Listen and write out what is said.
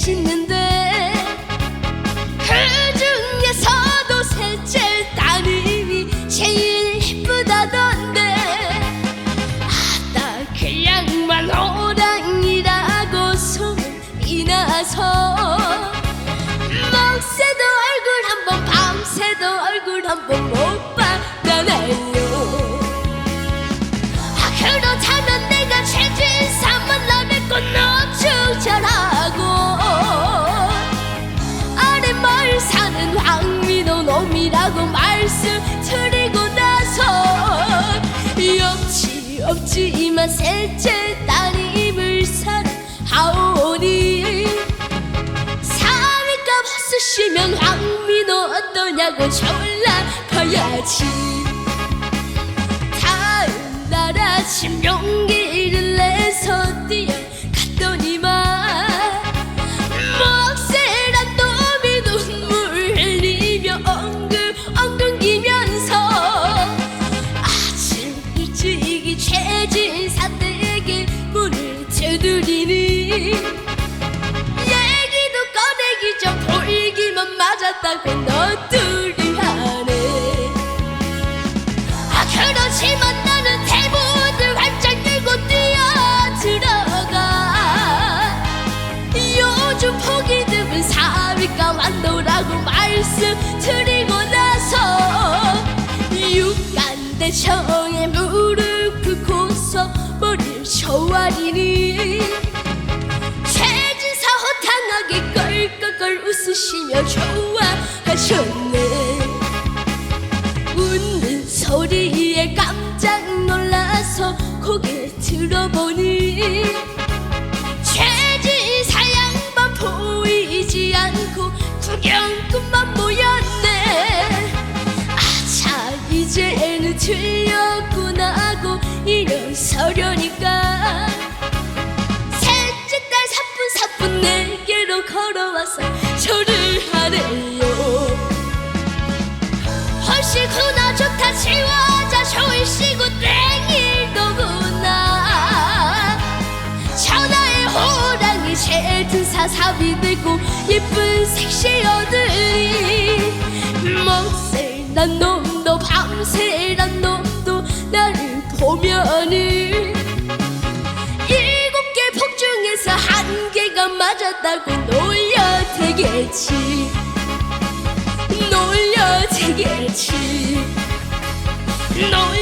짓는 셋째 따님을 사랑하오니. 사위값 없으시면 황민호 어떠냐고 졸라봐야지. 다음 날 아침 용기를 얘기도 꺼내기 전 볼기만 맞았다고 너둘이 하네? 아 그렇지만 나는 대문을 활짝 열고 뛰어들어가. 요즘 포기 드문 사위가 완도라고 말씀드리고 나서 육간대 청에 무릎 꿇고서 머리를 조아리니 웃으시며 좋아하셨네. 웃는 소리에 깜짝 놀라서 고개 들어보니 최진사 양반 보이지 않고 구경꾼만 모였네. 아차 이제는 틀렸구나 하고 일어서려니까. 셋째 딸 사뿐사뿐 내게로 걸어와서 헐시구나 좋다 치워자 좋으시고 땡일도구나. 천하의 호랑이 제든사 사비 되고 예쁜 섹시어들이. 먹새란 놈도 밤새란 놈도 나를 보면은 일곱 개 폭 중에서 한 개가 맞았다고 놀려 되겠지 지게지. 너의